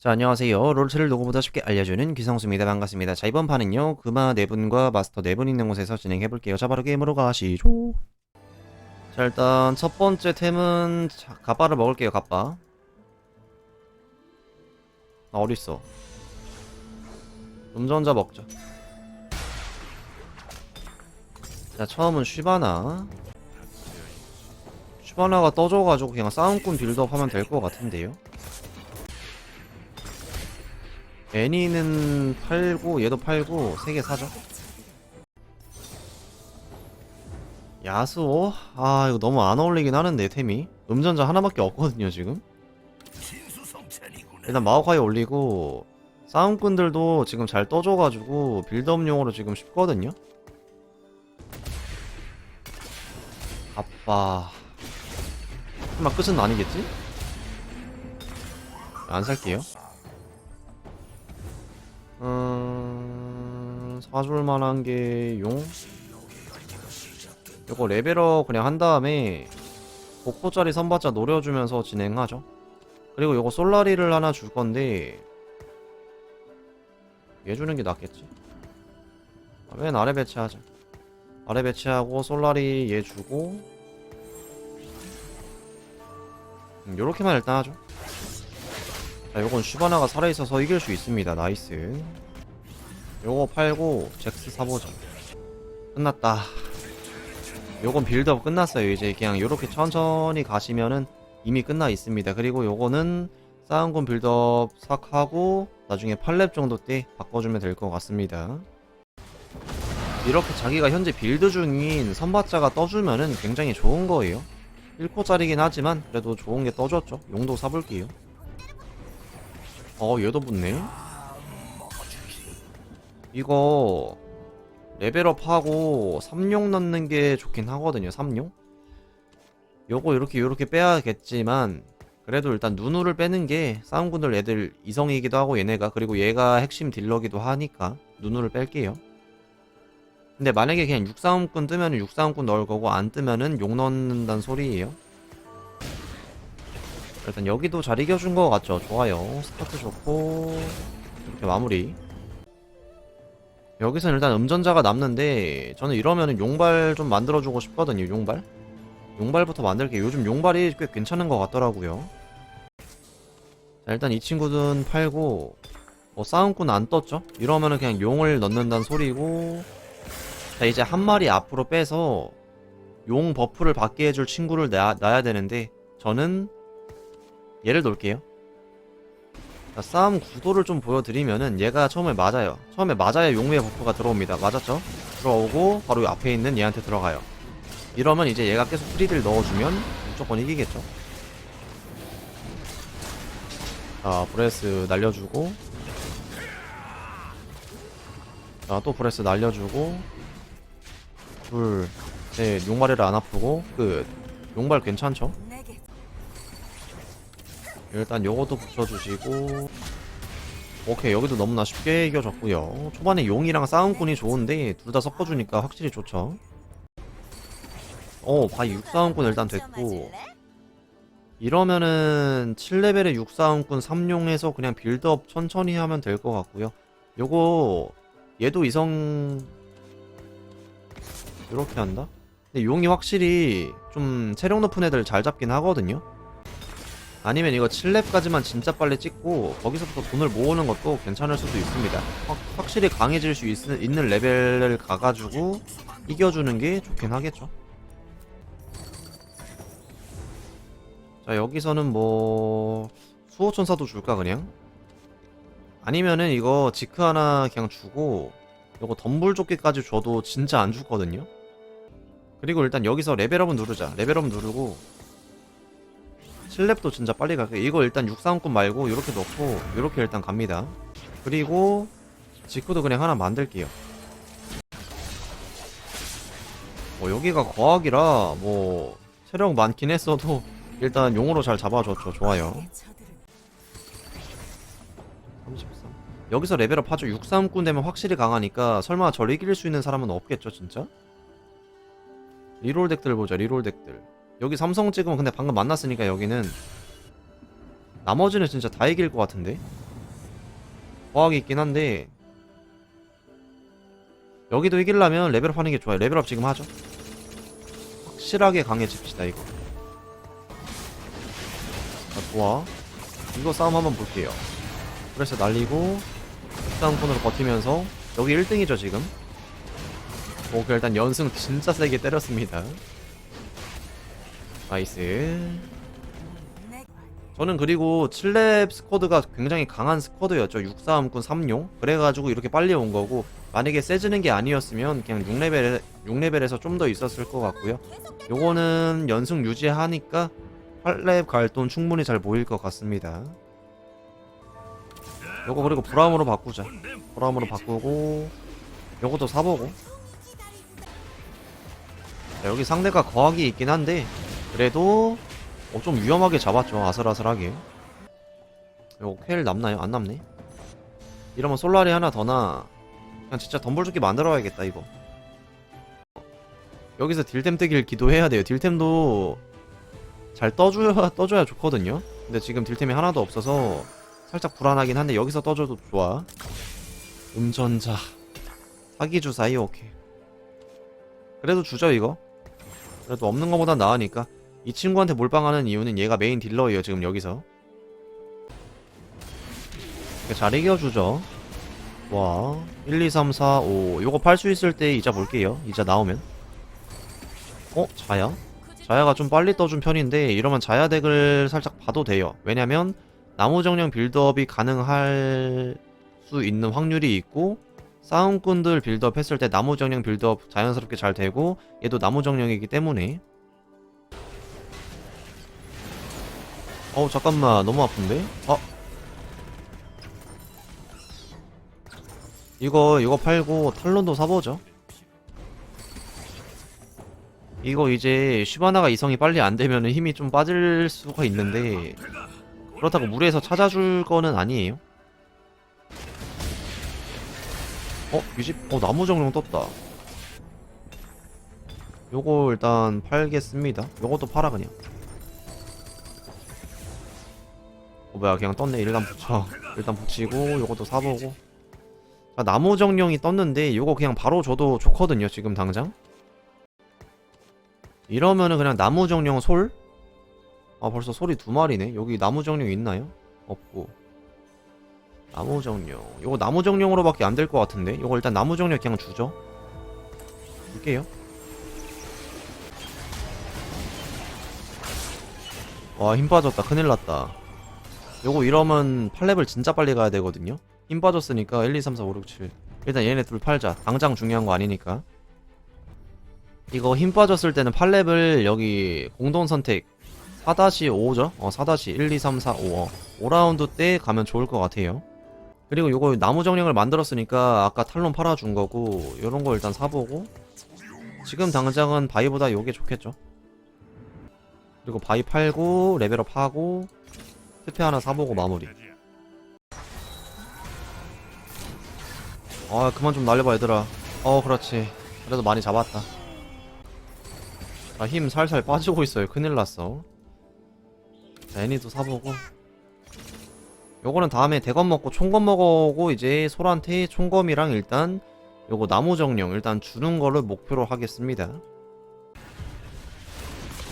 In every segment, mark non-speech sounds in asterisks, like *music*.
자, 안녕하세요. 롤체를 누구보다 쉽게 알려주는 귀성수입니다. 반갑습니다. 자, 이번 판은요, 금화 4분과 마스터 4분 있는 곳에서 진행해볼게요. 자, 바로 게임으로 가시죠. 자, 일단 첫 번째 템은 자, 갑바를 먹을게요, 갑바. 아, 어딨어? 음전자 먹자. 자, 처음은 쉬바나. 쉬바나가 떠줘가지고 그냥 싸움꾼 빌드업 하면 될 것 같은데요. 애니는 팔고 얘도 팔고 세 개 사죠. 야수오? 아 이거 너무 안 어울리긴 하는데 템이 음전자 하나밖에 없거든요 지금 일단 마오카이 올리고 싸움꾼들도 지금 잘 떠줘가지고 빌드업용으로 지금 쉽거든요 아빠 설마 끝은 아니겠지? 안 살게요 음... 사줄 만한 게 용? 이거 레벨업 그냥 한 다음에 복포짜리 선받자 노려주면서 진행하죠. 그리고 이거 솔라리를 하나 줄 건데 얘 주는 게 낫겠지. 아, 맨 아래 배치하자. 아래 배치하고 솔라리 얘 주고 음, 요렇게만 일단 하죠. 자, 요건 슈바나가 살아있어서 이길 수 있습니다. 나이스. 요거 팔고 잭스 사보자. 끝났다. 요건 빌드업 끝났어요. 이제 그냥 요렇게 천천히 가시면은 이미 끝나 있습니다. 그리고 요거는 싸움군 빌드업 싹 하고 나중에 8렙 정도 때 바꿔주면 될 것 같습니다. 이렇게 자기가 현재 빌드 중인 선받자가 떠주면은 굉장히 좋은 거예요. 1코짜리긴 하지만 그래도 좋은 게 떠줬죠. 용도 사볼게요. 어 얘도 붙네. 이거 레벨업하고 3용 넣는 게 좋긴 하거든요 3용 요거 이렇게 요렇게 빼야겠지만 그래도 일단 누누를 빼는 게 싸움꾼들 애들 이성이기도 하고 얘네가 그리고 얘가 핵심 딜러기도 하니까 누누를 뺄게요. 근데 만약에 그냥 육싸움꾼 뜨면 은 육싸움꾼 넣을 거고 안 뜨면은 용 넣는다는 소리예요 일단 여기도 잘 이겨준 것 같죠? 좋아요. 스타트 좋고 이렇게 마무리. 여기선 일단 음전자가 남는데 저는 이러면은 용발 좀 만들어주고 싶거든요. 용발. 용발부터 만들게요. 요즘 용발이 꽤 괜찮은 것 같더라고요. 자 일단 이 친구는 팔고 뭐 싸움꾼 안 떴죠? 이러면은 그냥 용을 넣는다는 소리고 자 이제 한 마리 앞으로 빼서 용 버프를 받게 해줄 친구를 놔, 놔야 되는데 저는 얘를 놓을게요. 자, 싸움 구도를 좀 보여드리면은 얘가 처음에 맞아요. 처음에 맞아야 용의 버프가 들어옵니다. 맞았죠? 들어오고 바로 앞에 있는 얘한테 들어가요. 이러면 이제 얘가 계속 프리딜 넣어주면 무조건 이기겠죠. 자, 브레스 날려주고 자, 또 브레스 날려주고 둘, 셋, 용발이를 안 아프고 끝. 용발 괜찮죠? 일단 요것도 붙여주시고. 오케이 여기도 너무나 쉽게 이겨졌고요. 초반에 용이랑 싸움꾼이 좋은데 둘 다 섞어주니까 확실히 좋죠. 어 바이 6싸움꾼 일단 됐고. 이러면은 7레벨의 6싸움꾼 3용에서 그냥 빌드업 천천히 하면 될 것 같고요. 요거 얘도 이성 이렇게 한다? 근데 용이 확실히 좀 체력 높은 애들 잘 잡긴 하거든요 아니면 이거 7렙까지만 진짜 빨리 찍고 거기서부터 돈을 모으는 것도 괜찮을 수도 있습니다. 확, 확실히 강해질 수 있, 있는 레벨을 가가지고 이겨주는 게 좋긴 하겠죠. 자 여기서는 뭐 수호천사도 줄까 그냥? 아니면은 이거 지크 하나 그냥 주고 이거 덤불조끼까지 줘도 진짜 안 죽거든요. 그리고 일단 여기서 레벨업은 누르자. 레벨업 누르고 7렙도 진짜 빨리 갈게요. 이거 일단 6사운꾼 말고 이렇게 넣고 이렇게 일단 갑니다. 그리고 직구도 그냥 하나 만들게요. 뭐 여기가 거학이라 뭐 체력 많긴 했어도 일단 용으로 잘 잡아줬죠. 좋아요. 33. 여기서 레벨업 하죠. 6사운꾼 되면 확실히 강하니까 설마 저를 이길 수 있는 사람은 없겠죠, 진짜? 리롤 덱들 보자. 리롤 덱들. 여기 삼성 찍으면 근데 방금 만났으니까 여기는 나머지는 진짜 다 이길 것 같은데? 거학이 있긴 한데 여기도 이기려면 레벨업 하는 게 좋아요. 레벨업 지금 하죠? 확실하게 강해집시다 이거. 자 좋아. 이거 싸움 한번 볼게요. 프레스 날리고 싸움콘으로 버티면서 여기 1등이죠 지금? 오케이 일단 연승 진짜 세게 때렸습니다 나이스. 저는 그리고 7렙 스쿼드가 굉장히 강한 스쿼드였죠. 6사함꾼 3용 그래가지고 이렇게 빨리 온 거고 만약에 세지는 게 아니었으면 그냥 6레벨에, 6레벨에서 좀 더 있었을 것 같고요. 요거는 연승 유지하니까 8렙 갈돈 충분히 잘 보일 것 같습니다. 요거 그리고 브라움으로 바꾸자. 브라움으로 바꾸고 요것도 사보고. 자, 여기 상대가 거학이 있긴 한데 그래도 어, 좀 위험하게 잡았죠 아슬아슬하게. 요거 퀘일 남나요? 안 남네? 이러면 솔라리 하나 더나. 그냥 진짜 덤불죽기 만들어야겠다 이거. 여기서 딜템 뜨길 기도해야 돼요. 딜템도 잘 떠줘야 떠줘야 좋거든요. 근데 지금 딜템이 하나도 없어서 살짝 불안하긴 한데 여기서 떠줘도 좋아. 운전자. 사기 주사위 오케이 그래도 주죠 이거. 그래도 없는 거보단 나으니까 이 친구한테 몰빵하는 이유는 얘가 메인 딜러예요 지금 여기서. 잘 이겨주죠. 와 1, 2, 3, 4, 5 요거 팔 수 있을 때 이자 볼게요 이자 나오면. 어? 자야? 자야가 좀 빨리 떠준 편인데 이러면 자야 덱을 살짝 봐도 돼요. 왜냐면 나무 정령 빌드업이 가능할 수 있는 확률이 있고 싸움꾼들 빌드업 했을 때 나무 정령 빌드업 자연스럽게 잘 되고 얘도 나무 정령이기 때문에 어우 잠깐만 너무 아픈데? 어? 이거 이거 팔고 탈론도 사보죠 이거 이제 슈바나가 이성이 빨리 안 되면 힘이 좀 빠질 수가 있는데 그렇다고 무리해서 찾아줄 거는 아니에요 어? 유집? 어 나무 정령 떴다 요거 일단 팔겠습니다 요것도 팔아 그냥 어 뭐야 그냥 떴네. 일단 붙여. 일단 붙이고 요것도 사보고. 자 나무 정령이 떴는데 요거 그냥 바로 줘도 좋거든요 지금 당장. 이러면은 그냥 나무 정령 솔? 아 벌써 솔이 두 마리네? 여기 나무 정령 있나요? 없고. 나무 정령. 요거 나무 정령으로 밖에 안 될 것 같은데? 요거 일단 나무 정령 그냥 주죠. 줄게요. 와 힘 빠졌다. 큰일 났다 요거 이러면 8렙을 진짜 빨리 가야 되거든요. 힘 빠졌으니까 1, 2, 3, 4, 5, 6, 7 일단 얘네 둘 팔자. 당장 중요한 거 아니니까. 이거 힘 빠졌을 때는 8렙을 여기 공동 선택 4-5죠? 어 4-1, 2, 3, 4, 5 어. 5라운드 때 가면 좋을 것 같아요. 그리고 요거 나무 정령을 만들었으니까 아까 탈론 팔아준 거고 요런 거 일단 사보고. 지금 당장은 바위보다 요게 좋겠죠? 그리고 바위 팔고 레벨업 하고 스페 하나 사보고 마무리. 아 그만 좀 날려봐 얘들아. 어 그렇지. 그래도 많이 잡았다. 아힘 살살 빠지고 있어요. 큰일 났어. 자, 애니도 사보고. 요거는 다음에 대검 먹고 총검 먹고 이제 솔한테 총검이랑 일단 요거 나무 정령 일단 주는 거를 목표로 하겠습니다.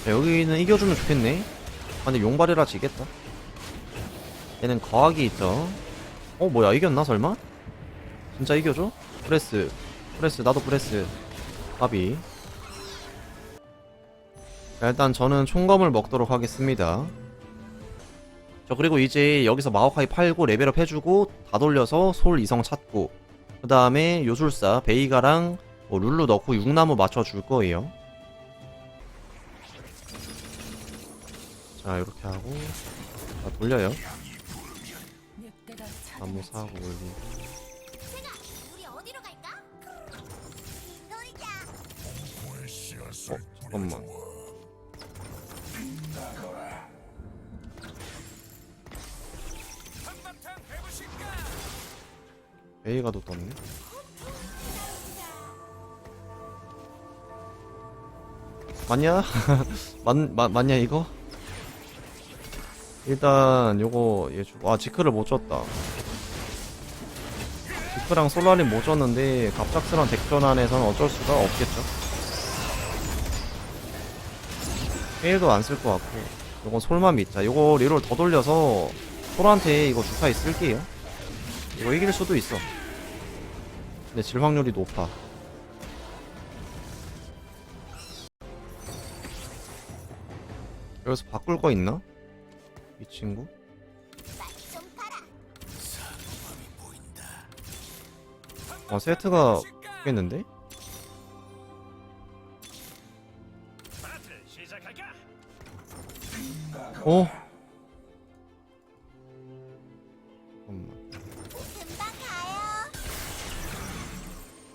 자, 여기는 이겨주면 좋겠네. 아 근데 용발이라 지겠다 얘는 거학이 있죠. 어 뭐야 이겼나 설마? 진짜 이겨줘? 프레스. 프레스 나도 프레스. 까비. 자, 일단 저는 총검을 먹도록 하겠습니다. 저 그리고 이제 여기서 마오카이 팔고 레벨업 해주고 다 돌려서 솔 이성 찾고 그 다음에 요술사 베이가랑 뭐 룰루 넣고 육나무 맞춰줄 거예요. 자 이렇게 하고 자 돌려요 나무 사고 올리고 어디로 갈까? 놀자. 어 잠깐만 베이가도 떴네 맞냐? *laughs* 맞, 맞, 맞냐 이거? 일단 요거 얘 주고 아 지크를 못 줬다 디크랑 솔라린 못 줬는데 갑작스런 덱전환에서는 어쩔 수가 없겠죠. 페일도 안 쓸 것 같고 요건 솔만 믿자. 요거 리롤 더 돌려서 솔한테 이거 주사위 쓸게요. 이거 이길 수도 있어. 근데 질 확률이 높아. 여기서 바꿀 거 있나? 이 친구? 아 세트가 바뀌었는데? 어?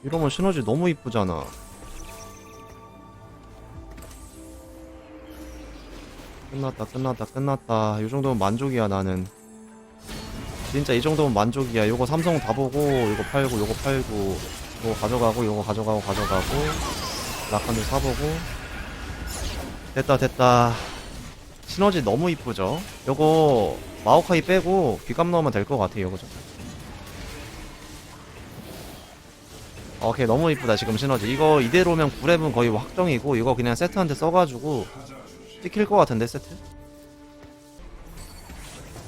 이러면 시너지 너무 이쁘잖아 끝났다 끝났다 끝났다 이 정도면 만족이야 나는 진짜 이 정도면 만족이야. 요거 삼성 다 보고 요거 팔고 요거 팔고 요거 가져가고 요거 가져가고 가져가고 라칸도 사보고. 됐다 됐다. 시너지 너무 이쁘죠? 요거 마오카이 빼고 귀감 넣으면 될 것 같아요 그죠 오케이 너무 이쁘다 지금 시너지. 이거 이대로면 9렙은 거의 확정이고 이거 그냥 세트한테 써가지고 찍힐 것 같은데 세트?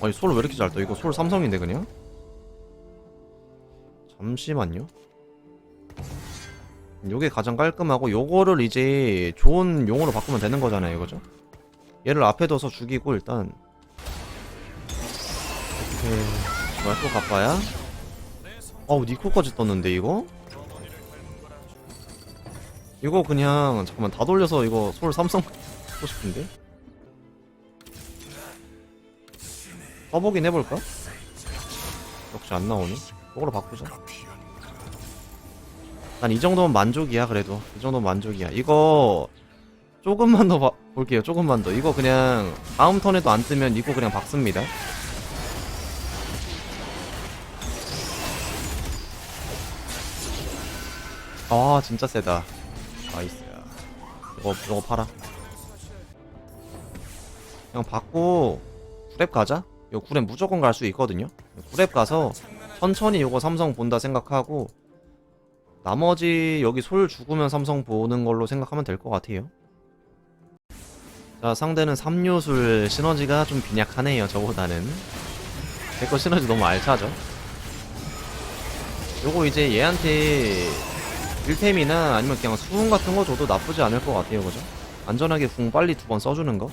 아니 솔 왜 이렇게 잘 떠? 이거 솔 삼성인데 그냥? 잠시만요 요게 가장 깔끔하고 요거를 이제 좋은 용어로 바꾸면 되는 거잖아요 이거죠? 얘를 앞에 둬서 죽이고 일단 오케이 뭐야 또 가빠야? 어우 니코까지 떴는데 이거? 이거 그냥 잠깐만 다 돌려서 이거 솔 삼성 *laughs* 하고 싶은데? 써보긴 해볼까? 역시 안 나오네. 이걸로 바꾸자. 난 이 정도면 만족이야 그래도. 이 정도면 만족이야. 이거 조금만 더 봐, 볼게요. 조금만 더. 이거 그냥 다음 턴에도 안 뜨면 이거 그냥 박습니다. 아 진짜 세다. 나이스야 이거 이거 팔아. 그냥 받고 구랩 가자 이거 구랩 무조건 갈 수 있거든요. 구랩 가서 천천히 이거 삼성 본다 생각하고 나머지 여기 솔 죽으면 삼성 보는 걸로 생각하면 될 것 같아요. 자 상대는 삼요술 시너지가 좀 빈약하네요 저보다는. 제 거 시너지 너무 알차죠? 요거 이제 얘한테 일템이나 아니면 그냥 수흥 같은 거 줘도 나쁘지 않을 것 같아요 그죠? 안전하게 궁 빨리 두 번 써주는 거?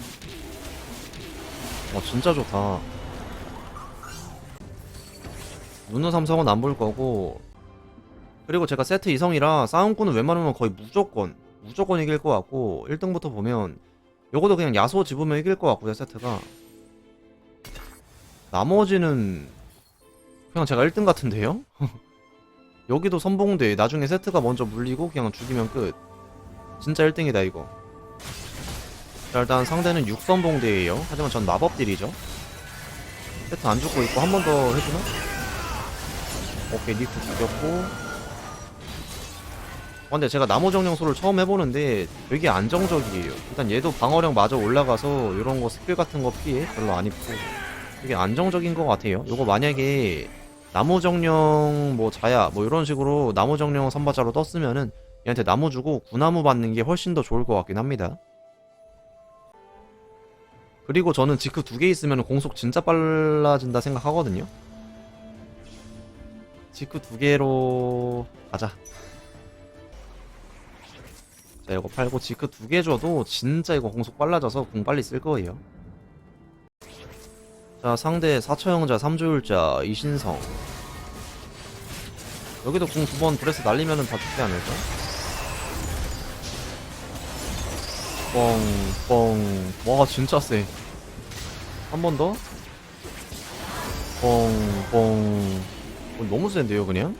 와 진짜 좋다 누누 삼성은 안 볼 거고. 그리고 제가 세트 이성이라 싸움꾼은 웬만하면 거의 무조건 무조건 이길 것 같고 1등부터 보면 요거도 그냥 야소 집으면 이길 것 같고요 세트가. 나머지는 그냥 제가 1등 같은데요? *laughs* 여기도 선봉대 나중에 세트가 먼저 물리고 그냥 죽이면 끝. 진짜 1등이다 이거. 자 일단 상대는 6선봉대예요. 하지만 전 마법딜이죠. 세트 안 죽고 있고 한 번 더 해주나? 오케이 니크 죽였고. 어, 근데 제가 나무 정령소를 처음 해보는데 되게 안정적이에요. 일단 얘도 방어력 마저 올라가서 이런 거 스킬 같은 거 피해? 별로 안 입고. 되게 안정적인 것 같아요. 요거 만약에 나무 정령 뭐 자야 뭐 이런 식으로 나무 정령 선바자로 떴으면은 얘한테 나무 주고 구나무 받는 게 훨씬 더 좋을 것 같긴 합니다. 그리고 저는 지크 두 개 있으면 공속 진짜 빨라진다 생각하거든요. 지크 두 개로 가자. 자 이거 팔고 지크 두개 줘도 진짜 이거 공속 빨라져서 공 빨리 쓸 거예요. 자 상대 사처형자 삼조율자 이신성 여기도 궁두번 브레스 날리면은 다 죽지 않을까? 뻥, 뻥. 와, 진짜 세. 한 번 더? 뻥, 뻥. 어, 너무 센데요, 그냥?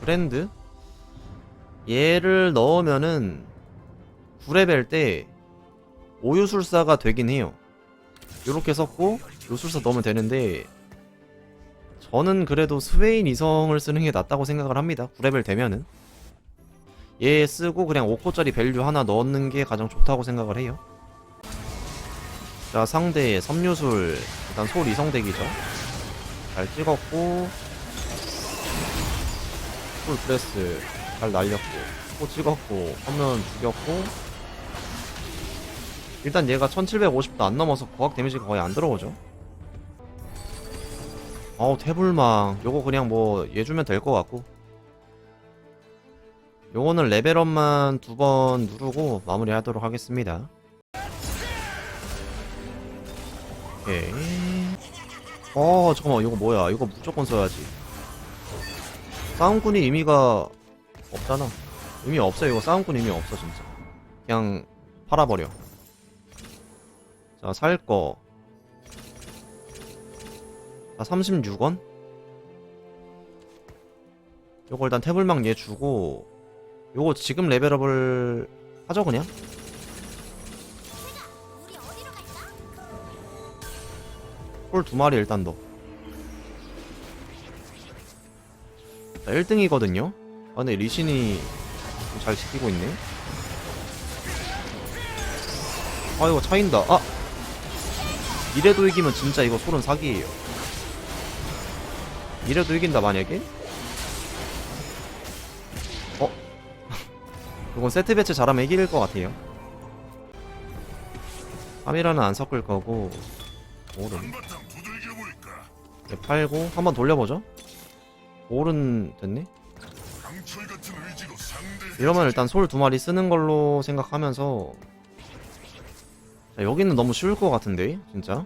브랜드? 얘를 넣으면은 9레벨 때 오유술사가 되긴 해요. 요렇게 섞고 요술사 넣으면 되는데 저는 그래도 스웨인 이성을 쓰는 게 낫다고 생각을 합니다. 9레벨 되면은. 얘 쓰고 그냥 5코짜리 밸류 하나 넣는 게 가장 좋다고 생각을 해요. 자, 상대 섬유술 일단 솔 이성덱이죠. 잘 찍었고 풀 프레스 잘 날렸고 또 찍었고 화면 죽였고. 일단 얘가 1750도 안 넘어서 거학 데미지가 거의 안 들어오죠? 어우 태블망. 요거 그냥 뭐 얘 주면 될 것 같고. 요거는 레벨업만 두 번 누르고 마무리 하도록 하겠습니다. 오케이 어 잠깐만 이거 뭐야? 이거 무조건 써야지. 싸움꾼이 의미가 없잖아. 의미 없어 이거. 싸움꾼 의미 없어 진짜. 그냥 팔아버려. 자 살거. 자 36원? 요거 일단 태블망 얘 주고 요거 지금 레벨업을 하죠 그냥 홀 두 마리 일단 넣어. 자, 1등이거든요? 아, 근데 리신이 좀잘 지키고 있네. 아, 이거 차인다. 아! 이래도 이기면 진짜 이거 솔은 사기예요. 이래도 이긴다, 만약에? 어? *laughs* 이건 세트 배치 잘하면 이길 것 같아요. 3이라는 안 섞을 거고, 오른. 네, 팔고 한번 돌려보죠. 오른 됐네. 이러면 일단 솔 두 마리 쓰는 걸로 생각하면서 자, 여기는 너무 쉬울 것 같은데 진짜.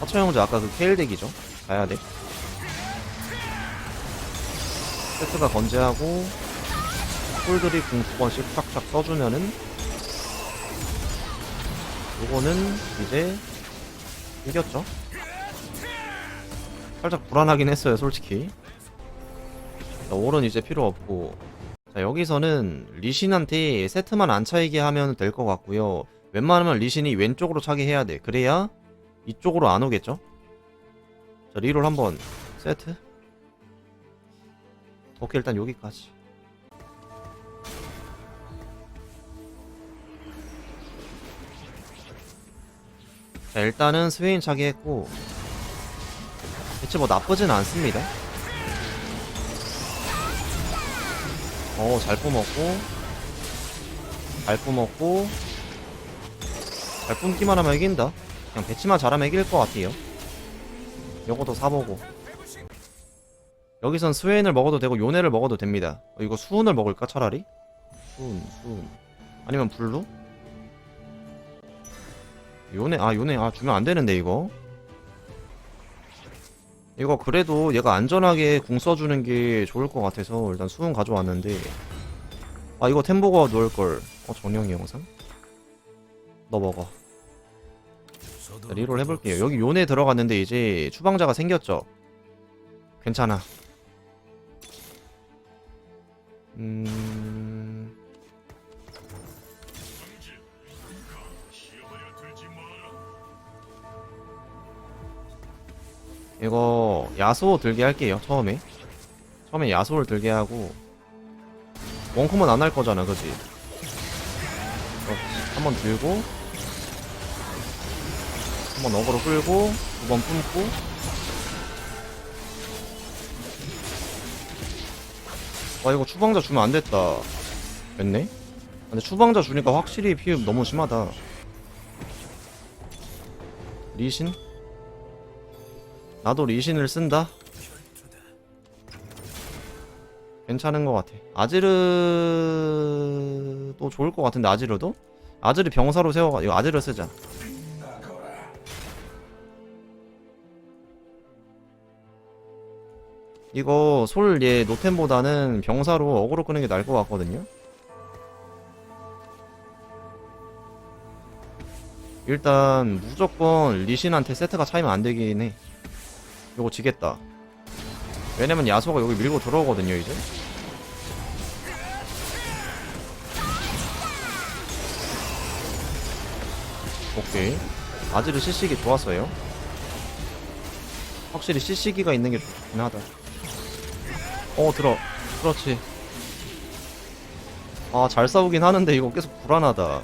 하처 형제 아까 그 케일 덱이죠. 가야 돼. 세트가 건재하고 솔들이 궁 두 번씩 착착 써주면은 요거는 이제 이겼죠. 살짝 불안하긴 했어요, 솔직히. 자, 올은 이제 필요 없고. 자, 여기서는 리신한테 세트만 안 차이게 하면 될 것 같고요. 웬만하면 리신이 왼쪽으로 차게 해야 돼. 그래야 이쪽으로 안 오겠죠? 자, 리롤 한번 세트. 오케이, 일단 여기까지. 자, 일단은 스웨인 차게 했고, 대체 뭐 나쁘진 않습니다. 어, 잘 뿜었고, 잘 뿜었고, 잘 뿜기만 하면 이긴다. 그냥 배치만 잘하면 이길 것 같아요. 요것도 사보고. 여기선 스웨인을 먹어도 되고, 요네를 먹어도 됩니다. 어, 이거 수은을 먹을까, 차라리? 수은, 수은. 아니면 블루? 요네, 아, 요네, 아, 주면 안 되는데, 이거. 이거 그래도 얘가 안전하게 궁 써주는 게 좋을 것 같아서 일단 수은 가져왔는데. 아 이거 템보가 넣을걸. 어 정령이 영상? 너 먹어. 자, 리롤 해볼게요. 여기 요네 들어갔는데 이제 추방자가 생겼죠? 괜찮아. 음... 이거 야소 들게 할게요 처음에. 처음에 야소를 들게 하고. 원컴은 안 할 거잖아 그지? 한번 들고. 한번 어그로 끌고 두 번 품고. 와 이거 추방자 주면 안 됐다. 됐네? 근데 추방자 주니까 확실히 피흡 너무 심하다. 리신? 나도 리신을 쓴다. 괜찮은 것 같아. 아지르도 좋을 것 같은데 아지르도? 아지르 병사로 세워가 이거 아지르 쓰자. 이거 솔 얘 노템보다는 병사로 어그로 끄는 게 나을 것 같거든요. 일단 무조건 리신한테 세트가 차이면 안 되긴 해. 요거 지겠다. 왜냐면 야소가 여기 밀고 들어오거든요, 이제. 오케이. 아지르 CC기 좋았어요. 확실히 CC기가 있는 게 좋긴 하다. 어, 들어. 그렇지. 아, 잘 싸우긴 하는데 이거 계속 불안하다.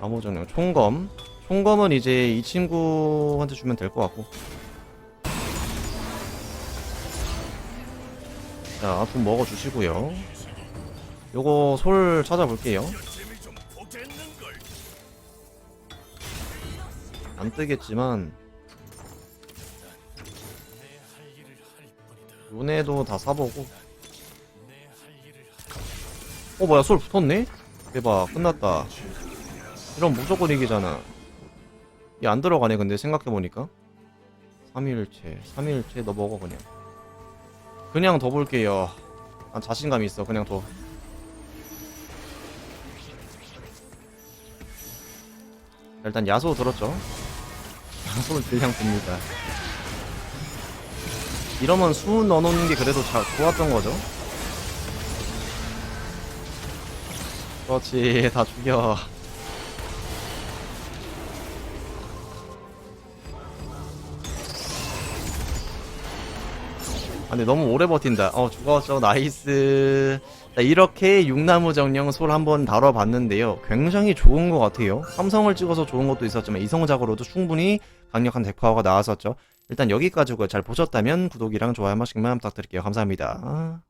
암호정령 총검. 총검은 이제 이 친구한테 주면 될 것 같고. 자 아픔 먹어주시고요. 요거 솔 찾아볼게요. 안 뜨겠지만. 요네도 다 사보고. 어 뭐야 솔 붙었네? 대박 끝났다. 이런 무조건 이기잖아. 얘 안 들어가네 근데 생각해보니까. 3일체 3일체 너 먹어 그냥. 그냥 더 볼게요. 난 자신감 있어. 그냥 더. 일단 야소 들었죠? 야소는 질량 듭니다. 이러면 수 넣어놓는 게 그래도 자, 좋았던 거죠? 그렇지 다 죽여 근데 너무 오래 버틴다. 어 죽었죠 나이스. 자, 이렇게 육나무 정령 솔 한번 다뤄봤는데요. 굉장히 좋은 것 같아요. 삼성을 찍어서 좋은 것도 있었지만 이성작으로도 충분히 강력한 덱파워가 나왔었죠. 일단 여기까지고요 잘 보셨다면 구독이랑 좋아요 한 번씩만 부탁드릴게요. 감사합니다